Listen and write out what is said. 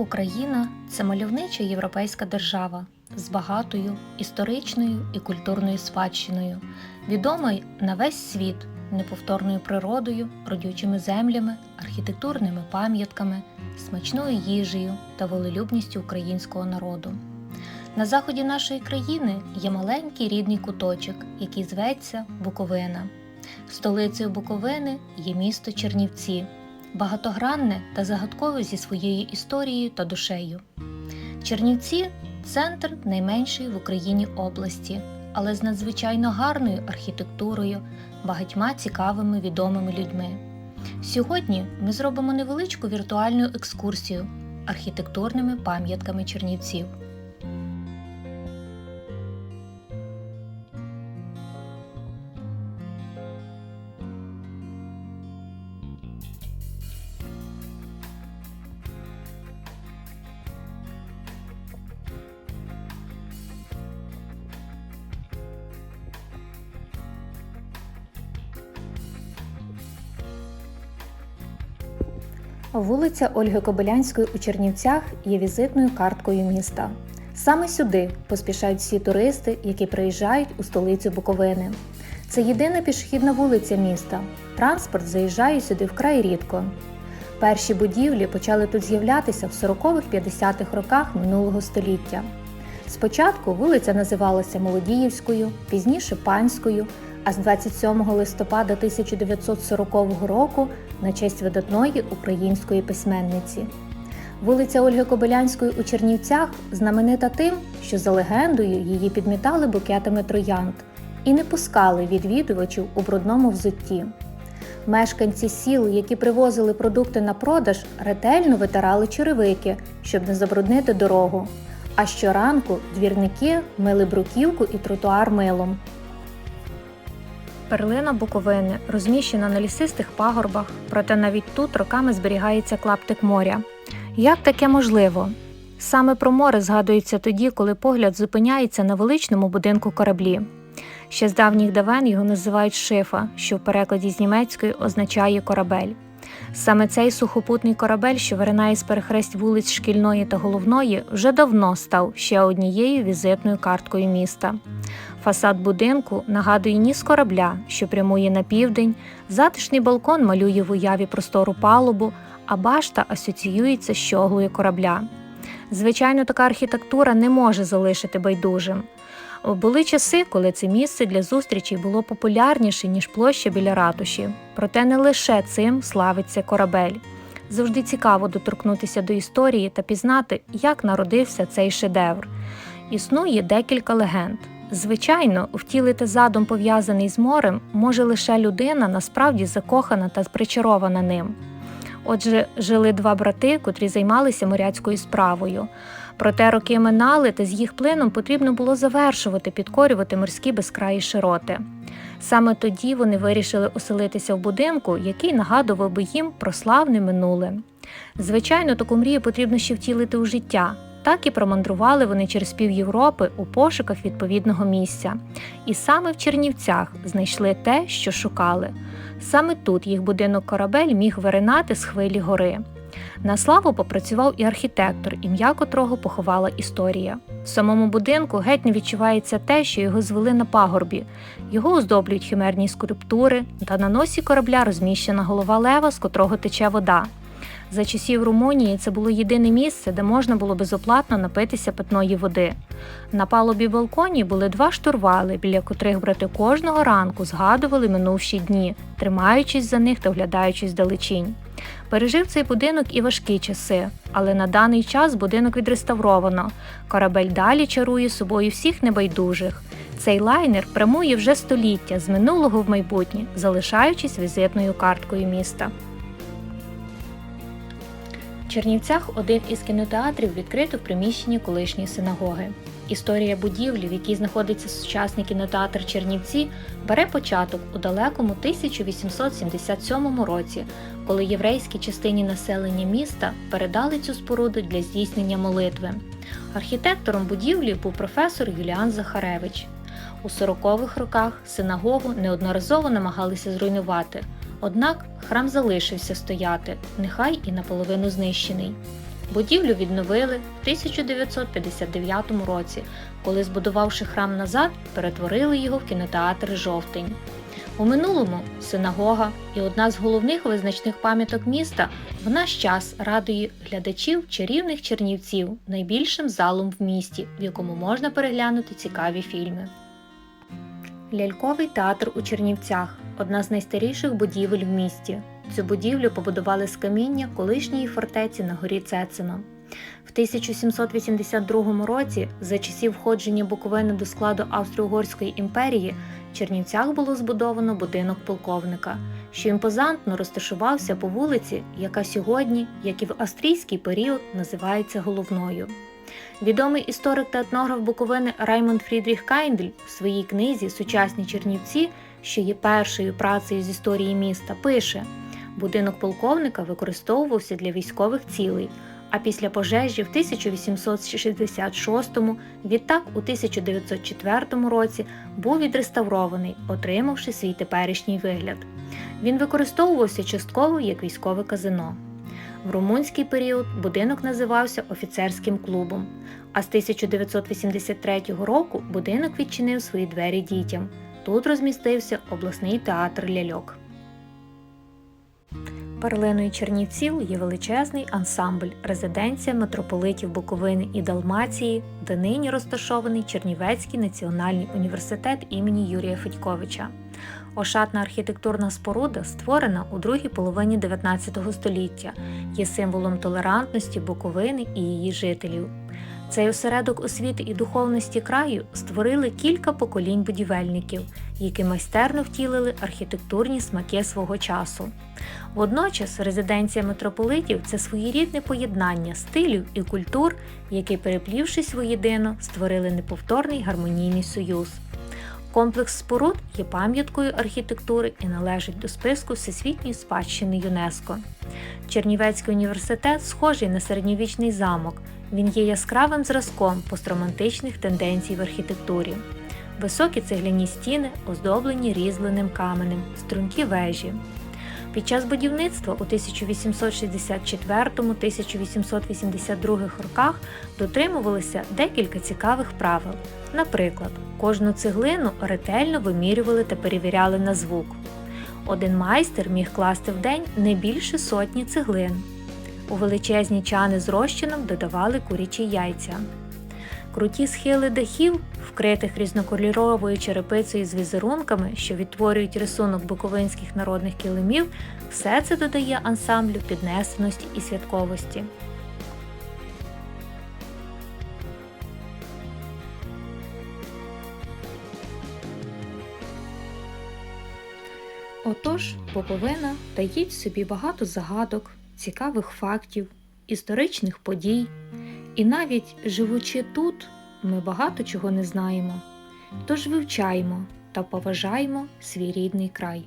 Україна це мальовнича європейська держава з багатою історичною і культурною спадщиною, відома й на весь світ неповторною природою, родючими землями, архітектурними пам'ятками, смачною їжею та волелюбністю українського народу. На заході нашої країни є маленький рідний куточок, який зветься Буковина. Столицею Буковини є місто Чернівці, багатогранне та загадкове зі своєю історією та душею. Чернівці центр найменшої в Україні області, але з надзвичайно гарною архітектурою, багатьма цікавими відомими людьми. Сьогодні ми зробимо невеличку віртуальну екскурсію архітектурними пам'ятками Чернівців. Вулиця Ольги Кобилянської у Чернівцях є візитною карткою міста. Саме сюди поспішають всі туристи, які приїжджають у столицю Буковини. Це єдина пішохідна вулиця міста. Транспорт заїжджає сюди вкрай рідко. Перші будівлі почали тут з'являтися в 40-50-х роках минулого століття. Спочатку вулиця називалася Молодіївською, пізніше Панською, а з 27 листопада 1940 року на честь видатної української письменниці. Вулиця Ольги Кобилянської у Чернівцях знаменита тим, що за легендою її підмітали букетами троянд і не пускали відвідувачів у брудному взутті. Мешканці сіл, які привозили продукти на продаж, ретельно витирали черевики, щоб не забруднити дорогу. А щоранку двірники мили бруківку і тротуар милом. Перлина Буковини розміщена на лісистих пагорбах, проте навіть тут роками зберігається клаптик моря. Як таке можливо? Саме про море згадується тоді, коли погляд зупиняється на величному будинку кораблі. Ще з давніх давен його називають шифа, що в перекладі з німецької означає корабель. Саме цей сухопутний корабель, що виринає з перехресть вулиць шкільної та головної, вже давно став ще однією візитною карткою міста. Фасад будинку нагадує ніс корабля, що прямує на південь, затишний балкон малює в уяві простору палубу, а башта асоціюється з щоглою корабля. Звичайно, така архітектура не може залишити байдужим. Були часи, коли це місце для зустрічей було популярніше, ніж площа біля ратуші. Проте не лише цим славиться корабель. Завжди цікаво доторкнутися до історії та пізнати, як народився цей шедевр. Існує декілька легенд. Звичайно, втілити задум пов'язаний з морем може лише людина, насправді закохана та причарована ним. Отже, жили два брати, котрі займалися моряцькою справою. Проте роки минали, та з їх плином потрібно було завершувати, підкорювати морські безкраї широти. Саме тоді вони вирішили оселитися в будинку, який нагадував би їм про славне минуле. Звичайно, таку мрію потрібно ще втілити у життя. Так і промандрували вони через пів Європи у пошуках відповідного місця. І саме в Чернівцях знайшли те, що шукали. Саме тут їх будинок корабель міг виринати з хвилі гори. На славу попрацював і архітектор, ім'я котрого поховала історія. В самому будинку геть не відчувається те, що його звели на пагорбі. Його оздоблюють химерні скульптури, та на носі корабля розміщена голова лева, з котрого тече вода. За часів Румунії це було єдине місце, де можна було безоплатно напитися питної води. На палубі балконі були два штурвали, біля котрих брати кожного ранку згадували минувші дні, тримаючись за них та вглядаючись далечінь. Пережив цей будинок і важкі часи, але на даний час будинок відреставровано. Корабель далі чарує собою всіх небайдужих. Цей лайнер прямує вже століття з минулого в майбутнє, залишаючись візитною карткою міста. Чернівцях один із кінотеатрів відкрито в приміщенні колишньої синагоги. Історія будівлі, в якій знаходиться сучасний кінотеатр Чернівці, бере початок у далекому 1877 році, коли єврейській частині населення міста передали цю споруду для здійснення молитви. Архітектором будівлі був професор Юліан Захаревич. У 40-х роках синагогу неодноразово намагалися зруйнувати. Однак храм залишився стояти, нехай і наполовину знищений. Будівлю відновили в 1959 році, коли, збудувавши храм назад, перетворили його в кінотеатр Жовтень. У минулому синагога і одна з головних визначних пам'яток міста в наш час радує глядачів чарівних чернівців найбільшим залом в місті, в якому можна переглянути цікаві фільми. Ляльковий театр у Чернівцях одна з найстаріших будівель в місті. Цю будівлю побудували з каміння колишньої фортеці на горі Цецино. В 1782 році, за часів входження Буковини до складу Австро-Угорської імперії, в Чернівцях було збудовано будинок полковника, що імпозантно розташувався по вулиці, яка сьогодні, як і в австрійський період, називається головною. Відомий історик та етнограф Буковини Раймонд Фрідріх Кайндель в своїй книзі Сучасні Чернівці, що є першою працею з історії міста, пише: будинок полковника використовувався для військових цілей. А після пожежі в 1866-му, відтак у 1904 році був відреставрований, отримавши свій теперішній вигляд. Він використовувався частково як військове казино. В румунський період будинок називався офіцерським клубом, а з 1983 року будинок відчинив свої двері дітям. Тут розмістився обласний театр ляльок. Перлиною Чернівців є величезний ансамбль резиденція митрополитів Буковини і Далмації, де нині розташований Чернівецький національний університет імені Юрія Федьковича. Ошатна архітектурна споруда, створена у другій половині 19 століття, є символом толерантності Буковини і її жителів. Цей осередок освіти і духовності краю створили кілька поколінь будівельників, які майстерно втілили архітектурні смаки свого часу. Водночас резиденція митрополитів це своєрідне поєднання стилів і культур, які, переплівшись воєдино, створили неповторний гармонійний союз. Комплекс споруд є пам'яткою архітектури і належить до списку Всесвітньої спадщини ЮНЕСКО. Чернівецький університет схожий на середньовічний замок. Він є яскравим зразком постромантичних тенденцій в архітектурі. Високі цегляні стіни оздоблені різьбленим каменем, стрункі вежі. Під час будівництва у 1864-1882 роках дотримувалися декілька цікавих правил. Наприклад, кожну цеглину ретельно вимірювали та перевіряли на звук. Один майстер міг класти в день не більше сотні цеглин. У величезні чани з розчином додавали курячі яйця. Круті схили дахів, вкритих різнокольоровою черепицею з візерунками, що відтворюють рисунок буковинських народних килимів, все це додає ансамблю піднесеності і святковості. Отож, Буковина таїть собі багато загадок, цікавих фактів, історичних подій. І навіть живучи тут, ми багато чого не знаємо. Тож вивчаємо та поважаємо свій рідний край.